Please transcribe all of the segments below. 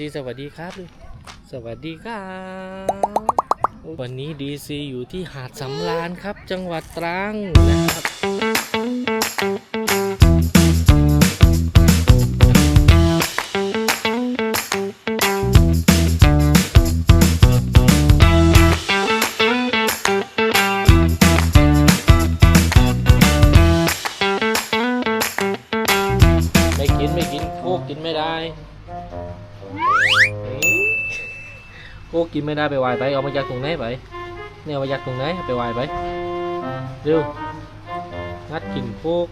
ซีสวัสดีครับลูสวัสดีครับ วันนี้ดีซีอยู่ที่หาดสำราญครับ จังหวัดตรังนะครับ ไม่กินไม่กินโคกกินไม่ได้ โคกกินไม่ได้ไปวายไปเอามาจากตรงไหนไปเนี่ยเอามาจากตรงไหนไปวายไปเร็วงัดกินโคก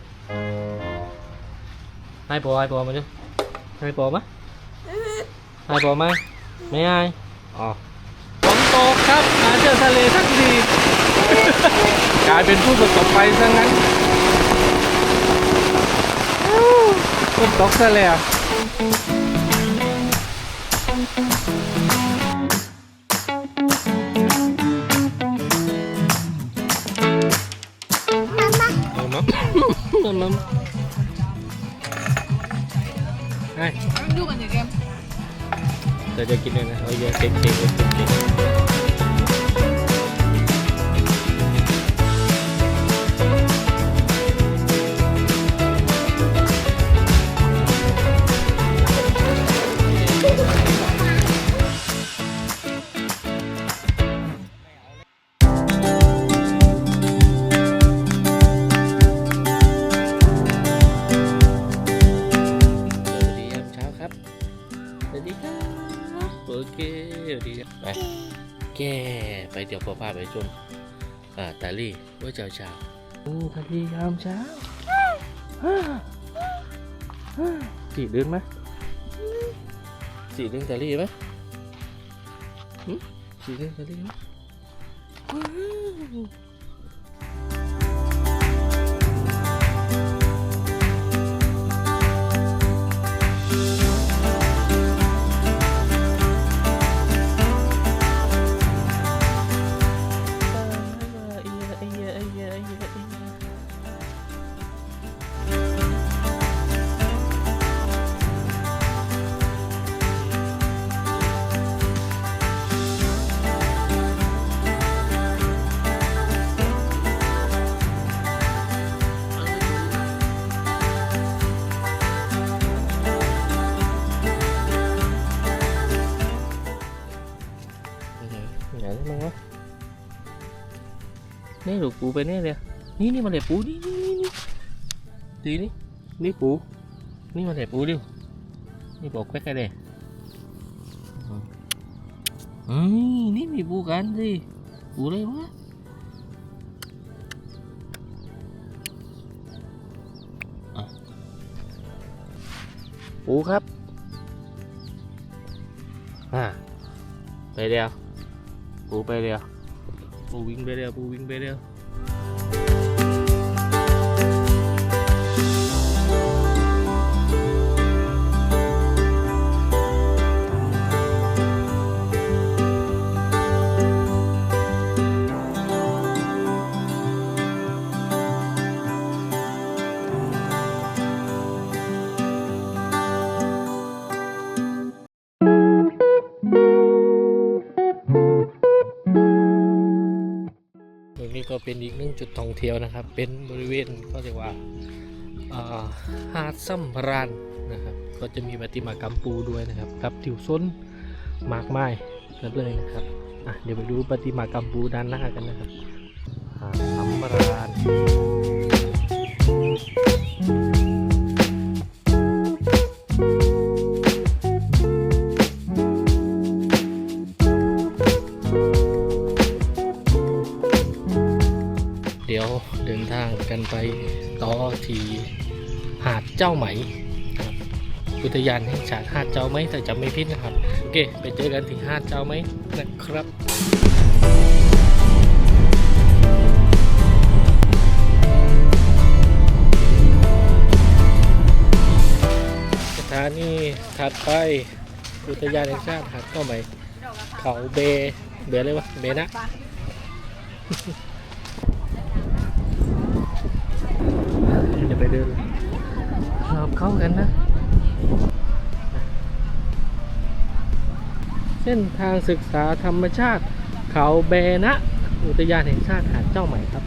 ให้พอให้พอมาดิให้พอมะให้พอไหมไม่ให้อ๋อฝนตกครับมาเจอทะเลทั้งทีกลายเป็นผู้ประสบภัยซะงั้นฝนตกซะแล้ว เอามาเอามาให้ดูกันอย่า แกไปเดี๋ยวพ่อพาไปชมอ่าตาลี่ว่าเช้าเช้าอืมตาลี่ยามเช้าสีเดือนไหมสีเดือนตาลี่ไหมหึสีเดือนตาลี่ไหม นี่หลูกปูไปเนี่ยเลยนี่นี่มาเลยปูนี่นี่นี่นี่ดีนี่นี่ปูนี่มาเลยปูดิวนี่บอกแควกกันเลยอืมนี่มีปูกันสิปูเลยวะอะปูครับอ่าไปเดียวปูไปเดียว ปูวิ่งไก็เป็นอีกหนึ่งจุดท่องเที่ยวนะครับ เป็นบริเวณก็เรียกว่าอ่าหาดซัมรานนะครับ ก็จะมีปฏิมากรรมปูด้วยนะครับกับทิวซ้นมากมายกันเลยนะครับอะเดี๋ยวไปดูปฏิมากรรมปูด้านหน้ากันนะครับหาดซัมราน ทางกันไปต่อที่หาดเจ้าไหมครับอุทยานแห่งชาติหาดเจ้าไหมแต่จำไม่ผิดนะครับ โอเค ไปเจอกันที่หาดเจ้าไหมนะครับสถานีถัดไปอุทยานแห่งชาติหาดเจ้าไหมเขาเบเบอะไรวะเบนะ เดี๋ยวไปเดินรอบเข้ากันนะ เส้นทางศึกษาธรรมชาติ เขาเบนะ อุทยานแห่งชาติหาดเจ้าใหม่ครับ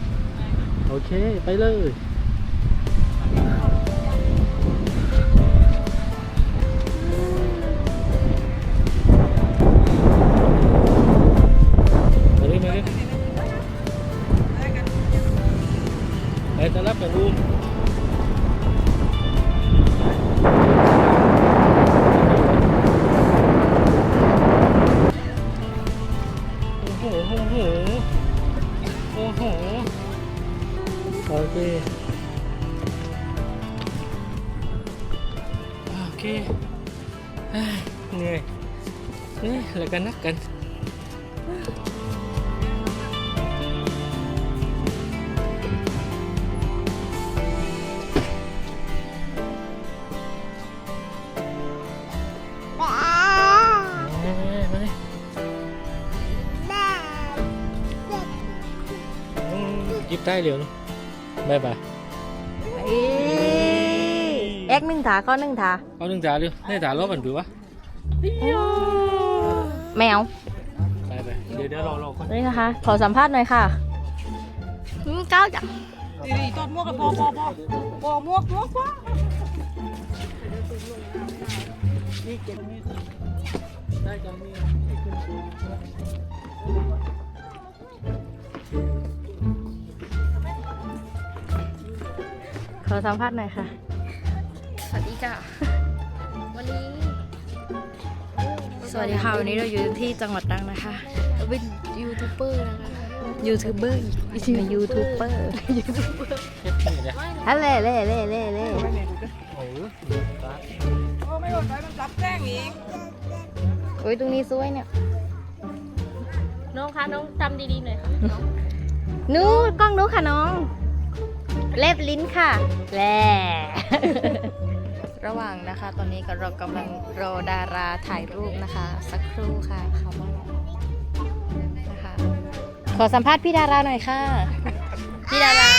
โอเค ไปเลย กันนักกันมาเลยมาเลยอืมหยิบได้เร็วนะบายบายเอ็กหนึ่งถาข้อหนึ่งถาเอาหนึ่งจ่าเร็วให้จ่ารอบกันดูวะ แมวไปไปเดี๋ยวเดี๋ยวรอรอก่อนนี่นะคะ ขอสัมภาษณ์หน่อยค่ะอืมก้าวจ้ะดีดีตอนมวกกับพอพอพอพอมวกมวกพอได้กันมีให้ขึ้นสูงขอสัมภาษณ์หน่อยค่ะ สวัสดีจ้ะ สวัสดีค่ะ วันนี้เราอยู่ที่จังหวัดตรังนะคะ เราเป็นยูทูบเบอร์นะคะยูทูบเบอร์เป็นยูทูบเบอร์เฮ็ดนี่เนี่ยฮัลโหลเล่เล่เล่เล่โอ้โหตาโอ้ไม่หมดไปมันรับแจ้งอีกโอ้ยตรงนี้สวยเนี่ย น้องคะน้องทำดีๆหน่อยค่ะหนูกล้องหนูค่ะน้อง เล็บลิ้นค่ะแล่ ระหว่างนะคะ ตอนนี้ก็เรากำลังรอดาราถ่ายรูปนะคะ สักครู่ค่ะเขามานะคะ ขอสัมภาษณ์พี่ดาราหน่อยค่ะ พี่ดารา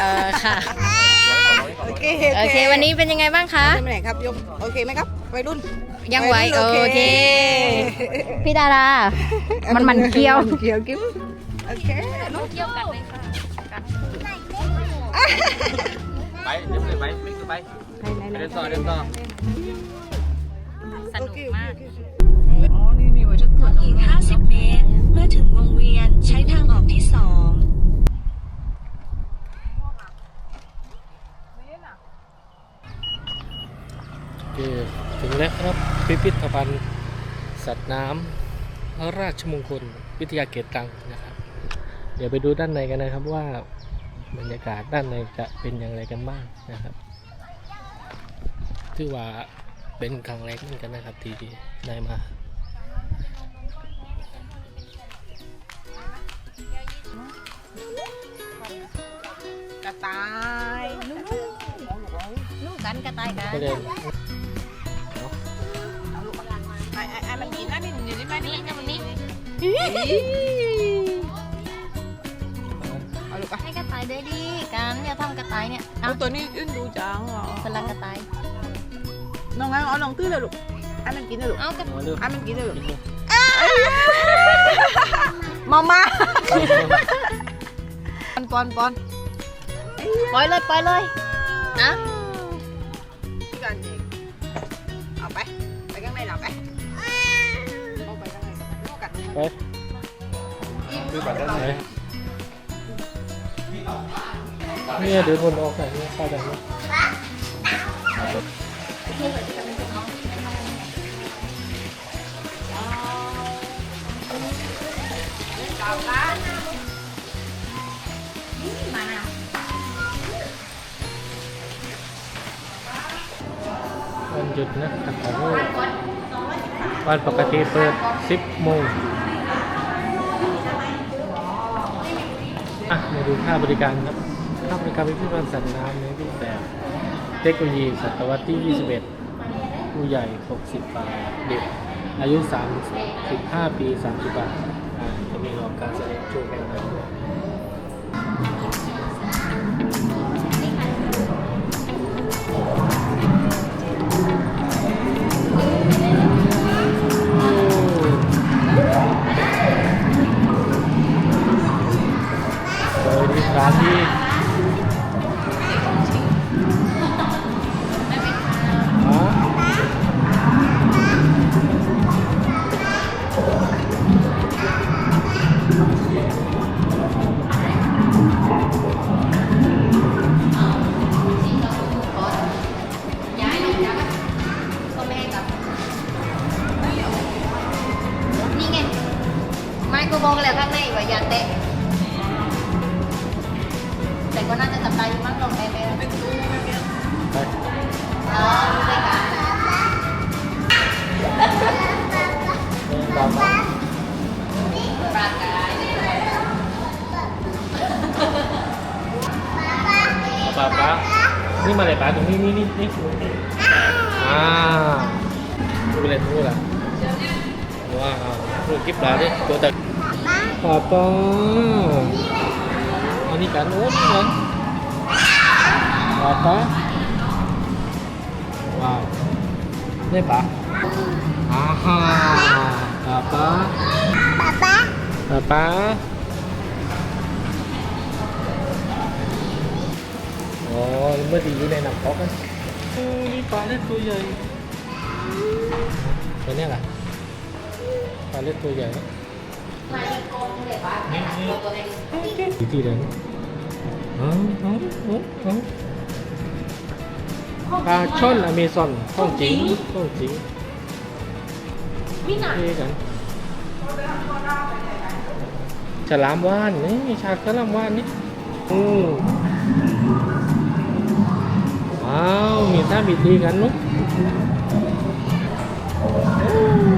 เออค่ะโอเคโอเค วันนี้เป็นยังไงบ้างคะไปไหนครับยมโอเคไหมครับวัยรุ่น ยังไหววัยรุ่นโอเค พี่ดารา มันมันเคี้ยวเกี่ยวกิ๊บโอเคน้องเที่ยวกันเลยค่ะไปเดี๋ยวไปไปไป ไปเดินต่อเดินต่อสนุกมากอ๋อนี่มีไว้จะตรวจอีก 50 เมตร เมื่อถึงวงเวียนใช้ทางออกที่2โอเคถึงแล้วครับพิพิธภัณฑ์สัตว์น้ำราชมงคลวิทยาเขตตรังนะครับ เดี๋ยวไปดูด้านในกันนะครับว่าบรรยากาศด้านในจะเป็นอย่างไรกันบ้างนะครับ ถือว่าเป็นครั้งแรกเหมือนกันนะครับที่ได้มากระต่ายนู่นลูกกันกระต่ายกันก็เลยไอ้ไอ้ไอ้มันกินนะนี่อยู่นี่ไหมนี่นี่มันนี่เอาลูกไปให้กระต่ายได้ดิกันอย่าทำกระต่ายเนี่ยเอาตัวนี้อื่นดูจังเหรอสลักกระต่าย น้องงั้นเอาน้องตื้อเลยลูกไอ้มันกินเลยลูกเอากระเอาเร็วไอ้มันกินเลยลูกกินเลยมามาปอนปอนปอนปล่อยเลยปล่อยเลยอะพี่กันเองเอาไปไปข้างในหลับไปเอาไปข้างในเอากัดไปไปเนี่ยเดี๋ยวคนออกไหนเนี่ยเข้าไปเนี่ย วันหยุดนะขอโทษวันปกติเปิด 10 โมงอะมาดูค่าบริการครับ ค่าบริการพิพิธภัณฑ์สัตว์น้ำในรูปแบบ เทคโนโลยีศตวรรษที่ 21 ผู้ใหญ่ 60 บาท เด็ก อายุ3 15ปี 30 บาท จะมีรอการแสดงโชว์แข่งขันด้วยร้านที่ ก็บอกแล้วข้างในว่าอย่าเตะแต่ก็น่าจะจับตาอยู่มั้งลงแม่แม่ไปอ๋อได้ค่ะตามมาปรากาย ป้าป้านี่มาเลยป้าตรงนี้นี่นี่นี่อ่าดูเลยดูละว้าวดูกิ๊บดาวแต่ป้าป้าอันนี้การโน้ต นะป้าป้าว้าวนี่ป้าอ่าฮ่าป้าป้าป้าป้าป้าป้าอ๋อเมื่อดีอยู่ในน้ำก๊ อกนะโอ้นี่ปลาเล็กตัวใหญ่ตัวเนี้ยแหละปลาเล็กตัวใหญ่นะมาอีกกองเลยปะตัวเล็กดีที่เดินอ๋ออ๋ออ๋ออ๋อปลาช่อนอเมซอนข้องจริงข้องจริงมีหนังเท่กันฉลามว่านนี่ฉากฉลามว่านนี่อืมว้าวมีท่าบิดดีกันเนุ๊กไ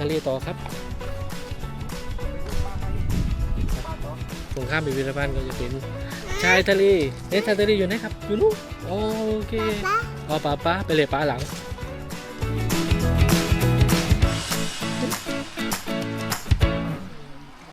ทะเลต่อครับตรงข้ามพิพิธภัณฑ์ก็จะเป็นชายทะเลเอ๊ะชายทะเลอยู่ไหนครับ อยู่นู้นโอเคอ๋อป้าป้าไปเลยป้าหลัง